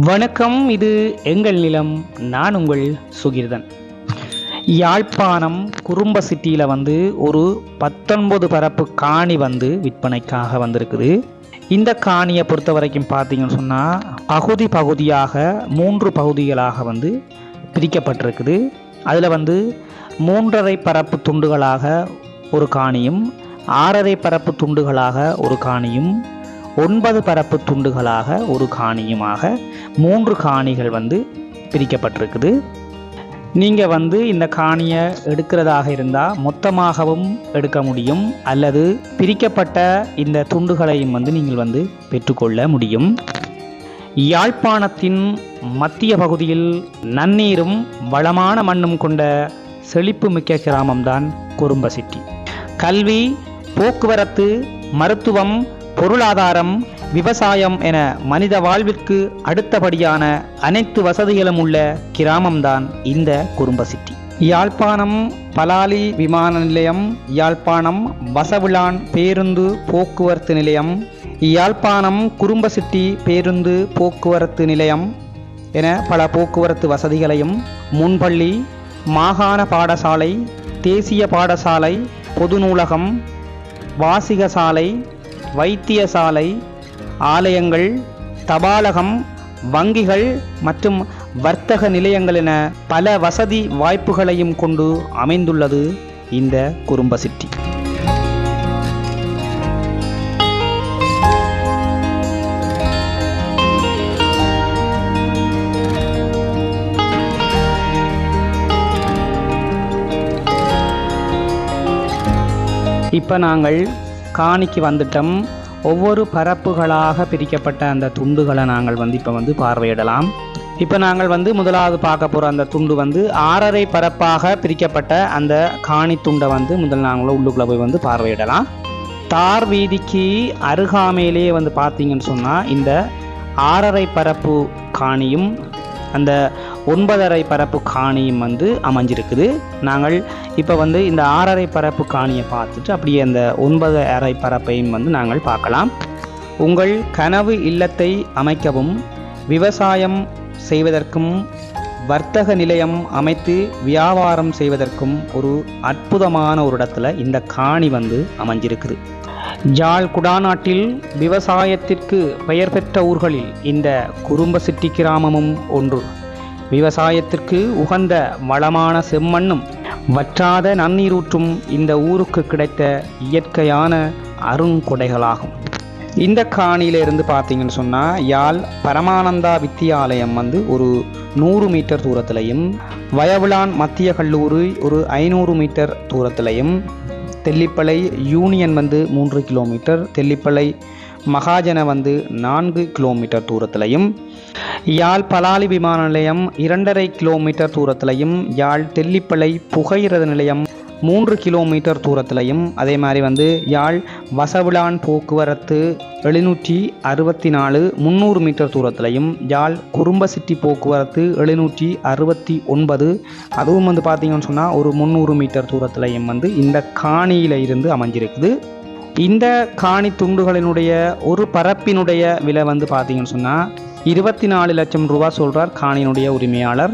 வணக்கம் இது எங்கள் நிலம் நான் உங்கள் சுகிர்தன். யாழ்ப்பாணம் குறும்ப சிட்டியில் வந்து ஒரு பத்தொன்பது பரப்பு காணி வந்து விற்பனைக்காக வந்திருக்குது. இந்த காணியை பொறுத்த வரைக்கும் பார்த்தீங்கன்னு சொன்னால் பகுதி பகுதியாக மூன்று பகுதிகளாக வந்து பிரிக்கப்பட்டிருக்குது. அதில் வந்து மூன்றரை பரப்பு துண்டுகளாக ஒரு காணியும் ஆறரை பரப்பு துண்டுகளாக ஒரு காணியும் ஒன்பது பரப்பு துண்டுகளாக ஒரு காணியுமாக மூன்று காணிகள் வந்து பிரிக்கப்பட்டிருக்குது. நீங்கள் வந்து இந்த காணியை எடுக்கிறதாக இருந்தால் மொத்தமாகவும் எடுக்க முடியும் அல்லது பிரிக்கப்பட்ட இந்த துண்டுகளையும் வந்து நீங்கள் வந்து பெற்றுக்கொள்ள முடியும். யாழ்ப்பாணத்தின் மத்திய பகுதியில் நன்னீரும் வளமான மண்ணும் கொண்ட செழிப்பு மிக்க கிராமம்தான் குறும்பசிட்டி. கல்வி போக்குவரத்து மருத்துவம் பொருளாதாரம் விவசாயம் என மனித வாழ்விற்கு அடுத்தபடியான அனைத்து வசதிகளும் உள்ள கிராமம்தான் இந்த குறும்பசிட்டி யாழ்ப்பாணம் பலாலி விமான நிலையம் யாழ்ப்பாணம் வசவிழான் பேருந்து போக்குவரத்து நிலையம் யாழ்ப்பாணம் குறும்பசிட்டி பேருந்து போக்குவரத்து நிலையம் என பல போக்குவரத்து வசதிகளையும் முன்பள்ளி மாகாண பாடசாலை தேசிய பாடசாலை பொது நூலகம் வாசிகசாலை வைத்தியசாலை ஆலயங்கள் தபாலகம் வங்கிகள் மற்றும் வர்த்தக நிலையங்கள் என பல வசதி வாய்ப்புகளையும் கொண்டு அமைந்துள்ளது இந்த குறும்ப சிட்டி. இப்போ நாங்கள் காணிக்கு வந்துட்டோம். ஒவ்வொரு பரப்புகளாக பிரிக்கப்பட்ட அந்த துண்டுகளை நாங்கள் வந்து இப்போ வந்து பார்வையிடலாம். இப்போ நாங்கள் வந்து முதலாவது பார்க்க போகிற அந்த துண்டு வந்து ஆறரை பரப்பாக பிரிக்கப்பட்ட அந்த காணி துண்டை வந்து முதல் நாங்களும் உள்ளுக்குள்ளே போய் வந்து பார்வையிடலாம். தார் வீதிக்கு அருகாமையிலேயே வந்து பார்த்தீங்கன்னு சொன்னால் இந்த ஆறரை பரப்பு காணியும் அந்த ஒன்பதரை பரப்பு காணியும் வந்து அமைஞ்சிருக்குது. நாங்கள் இப்போ வந்து இந்த ஆறரை பரப்பு காணியை பார்த்துட்டு அப்படியே அந்த ஒன்பது அரை பரப்பையும் வந்து நாங்கள் பார்க்கலாம். உங்கள் கனவு இல்லத்தை அமைக்கவும் விவசாயம் செய்வதற்கும் வர்த்தக நிலையம் அமைத்து வியாபாரம் செய்வதற்கும் ஒரு அற்புதமான ஒரு இடத்துல இந்த காணி வந்து அமைஞ்சிருக்குது. ஜாழ் குடாநாட்டில் விவசாயத்திற்கு பெயர் பெற்ற ஊர்களில் இந்த குறும்பசிட்டி கிராமமும் ஒன்று. விவசாயத்திற்கு உகந்த வளமான செம்மண்ணும் வற்றாத நன்னீரூற்றும் இந்த ஊருக்கு கிடைத்த இயற்கையான அருங்கொடைகளாகும். இந்த காணியிலிருந்து பார்த்தீங்கன்னு சொன்னால் யாழ் பரமானந்தா வித்தியாலயம் வந்து ஒரு நூறு மீட்டர் தூரத்திலையும் வயவுலான் மத்திய கல்லூரி ஒரு ஐநூறு மீட்டர் தூரத்திலையும் தெல்லிப்பளை யூனியன் வந்து மூன்று கிலோமீட்டர் தெல்லிப்பளை மகாஜன வந்து நான்கு கிலோமீட்டர் தூரத்திலையும் யாழ் பலாலி விமான நிலையம் இரண்டரை கிலோமீட்டர் தூரத்திலையும் யாழ் தெல்லிப்பளை புகையிரத நிலையம் மூன்று கிலோமீட்டர் தூரத்திலையும் அதே மாதிரி வந்து யாழ் வசவிழான் போக்குவரத்து எழுநூற்றி அறுபத்தி நாலு முந்நூறு மீட்டர் தூரத்திலையும் யாழ் குறும்பசிட்டி போக்குவரத்து எழுநூற்றி அறுபத்தி ஒன்பது அதுவும் வந்து பார்த்தீங்கன்னு சொன்னால் ஒரு முந்நூறு மீட்டர் தூரத்திலையும் வந்து இந்த காணியில் இருந்து அமைஞ்சிருக்குது. இந்த காணி துண்டுகளினுடைய ஒரு பரப்பினுடைய விலை வந்து பார்த்தீங்கன்னு சொன்னால் இருபத்தி நாலு லட்சம் ரூபா சொல்கிறார் காணியினுடைய உரிமையாளர்.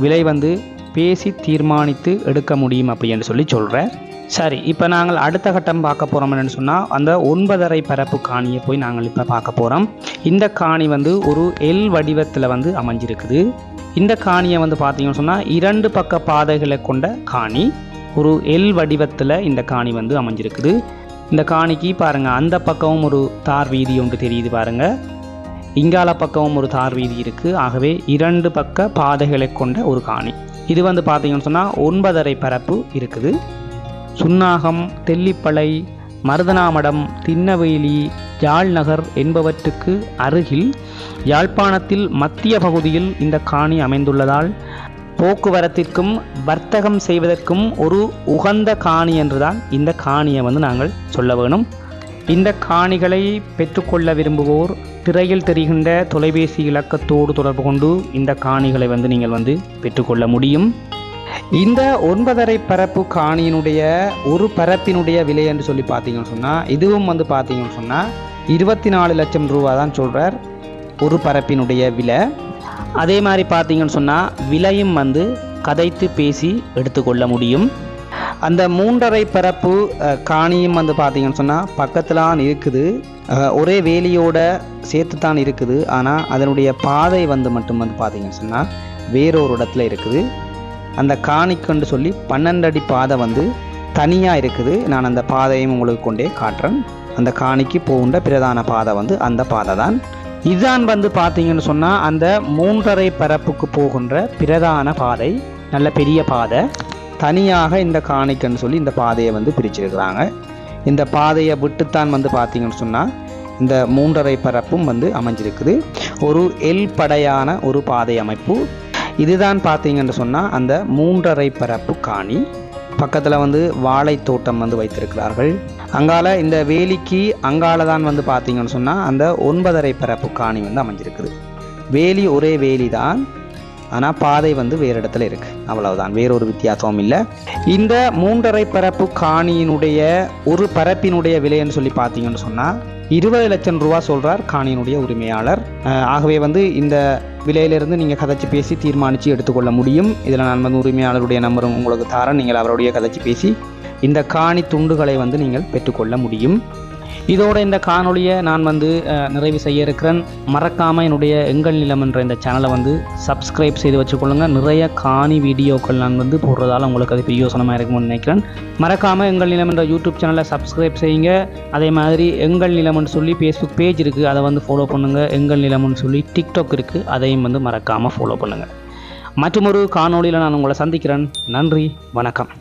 விலை வந்து பேசி தீர்மானித்து எடுக்க முடியும் அப்படின்னு சொல்லி சொல்கிறார் சரி இப்போ நாங்கள் அடுத்த கட்டம் பார்க்க போகிறோம் என்னன்னு சொன்னால் அந்த ஒன்பதரை பரப்பு காணியை போய் நாங்கள் இப்போ பார்க்க போகிறோம் இந்த காணி வந்து ஒரு எல் வடிவத்தில் வந்து அமைஞ்சிருக்குது. இந்த காணியை வந்து பார்த்தீங்கன்னு சொன்னால் இரண்டு பக்க பாதைகளை கொண்ட காணி. ஒரு எல் வடிவத்தில் இந்த காணி வந்து அமைஞ்சிருக்குது. இந்த காணிக்கு பாருங்கள் அந்த பக்கமும் ஒரு தார் வீதி ஒன்று தெரியுது பாருங்கள் இங்கால பக்கமும் ஒரு தார் வீதி இருக்குது ஆகவே இரண்டு பக்க பாதைகளை கொண்ட ஒரு காணி. இது வந்து பார்த்தீங்கன்னு சொன்னால் ஒன்பதரை பரப்பு இருக்குது. சுன்னாகம் தெல்லிப்பளை மருதனாமடம் திண்ணவேலி யாழ்நகர் என்பவற்றுக்கு அருகில் யாழ்ப்பாணத்தில் மத்திய பகுதியில் இந்த காணி அமைந்துள்ளதால் போக்குவரத்திற்கும் வர்த்தகம் செய்வதற்கும் ஒரு உகந்த காணி என்றுதான் இந்த காணியை வந்து நாங்கள் சொல்ல வேணும். இந்த காணிகளை பெற்றுக்கொள்ள விரும்புவோர் திரையில் தெரிகின்ற தொலைபேசி இலக்கத்தோடு தொடர்பு கொண்டு இந்த காணிகளை வந்து நீங்கள் வந்து பெற்றுக்கொள்ள முடியும். இந்த ஒன்பதரை பரப்பு காணியினுடைய ஒரு பரப்பினுடைய விலை என்று சொல்லி பார்த்தீங்கன்னு சொன்னால் இதுவும் வந்து பார்த்தீங்கன்னு சொன்னால் இருபத்தி நாலு லட்சம் ரூபா தான் சொல்கிறார் ஒரு பரப்பினுடைய விலை. அதே மாதிரி பார்த்தீங்கன்னு சொன்னால் விலையும் வந்து கதைத்து பேசி எடுத்துக்கொள்ள முடியும். அந்த மூன்றரை பரப்பு காணியும் வந்து பார்த்தீங்கன்னு சொன்னால் பக்கத்துலான் இருக்குது. ஒரே வேலியோட சேர்த்து தான் இருக்குது. ஆனால் அதனுடைய பாதை வந்து மட்டும் வந்து பார்த்தீங்கன்னு சொன்னால் வேறொரு இடத்துல இருக்குது. அந்த காணிக்கொண்டு சொல்லி பன்னெண்டு அடி பாதை வந்து தனியாக இருக்குது. நான் அந்த பாதையும் உங்களுக்கு கொண்டே காட்டுறேன். அந்த காணிக்கு போகின்ற பிரதான பாதை வந்து அந்த பாதை தான் இதுதான் வந்து பார்த்தீங்கன்னு சொன்னால் அந்த மூன்றரை பரப்புக்கு போகின்ற பிரதான பாதை நல்ல பெரிய பாதை. தனியாக இந்த காணிக்கன்னு சொல்லி இந்த பாதையை வந்து பிரிச்சிருக்கிறாங்க. இந்த பாதையை விட்டுத்தான் வந்து பார்த்தீங்கன்னு சொன்னால் இந்த மூன்றரை பரப்பும் வந்து அமைஞ்சிருக்குது. ஒரு எல் படையான ஒரு பாதை அமைப்பு. இதுதான் பார்த்தீங்கன்னு சொன்னால் அந்த மூன்றரை பரப்பு காணி. பக்கத்தில் வந்து வாழை தோட்டம் வந்து வைத்திருக்கிறார்கள். அங்கால இந்த வேலிக்கு அங்கால தான் வந்து பார்த்தீங்கன்னு சொன்னால் அந்த ஒன்பதரை பரப்பு காணி வந்து அமைஞ்சிருக்குது. வேலி ஒரே வேலி தான் ஆனால் பாதை வந்து வேறு இடத்துல இருக்கு. அவ்வளவுதான். வேறொரு வித்தியாசமும் இல்லை. இந்த மூன்றரை பரப்பு காணியினுடைய ஒரு பரப்பினுடைய விலைன்னு சொல்லி பார்த்தீங்கன்னு சொன்னால் இருபது லட்சம் ரூபா சொல்கிறார் காணியினுடைய உரிமையாளர். ஆகவே வந்து இந்த விலையிலிருந்து நீங்கள் கதைச்சி பேசி தீர்மானித்து எடுத்துக்கொள்ள முடியும். இதில் நான் வந்து உரிமையாளருடைய நம்பரும் உங்களுக்கு தரேன். நீங்கள் அவருடைய கதைச்சி பேசி இந்த காணி துண்டுகளை வந்து நீங்கள் பெற்றுக்கொள்ள முடியும். இதோட இந்த காணொளியை நான் வந்து நிறைவு செய்ய இருக்கிறேன். மறக்காமல் என்னுடைய எங்கள் நிலம் என்ற இந்த சேனலை வந்து சப்ஸ்கிரைப் செய்து வச்சுக்கொள்ளுங்க. நிறைய காணி வீடியோக்கள் நான் வந்து போடுறதால உங்களுக்கு அது பிரயோசனமாக இருக்கும்னு நினைக்கிறேன். மறக்காமல் எங்கள் நிலம் என்ற யூடியூப் சேனலை சப்ஸ்கிரைப் செய்யுங்க. அதே மாதிரி எங்கள் நிலம்னு சொல்லி ஃபேஸ்புக் பேஜ் இருக்குது அதை வந்து ஃபாலோ பண்ணுங்கள் எங்கள் நிலம்னு சொல்லி டிக்டாக் இருக்குது அதையும் வந்து மறக்காமல் ஃபாலோ பண்ணுங்கள் மற்றொரு காணொளியில் நான் உங்களை சந்திக்கிறேன். நன்றி. வணக்கம்.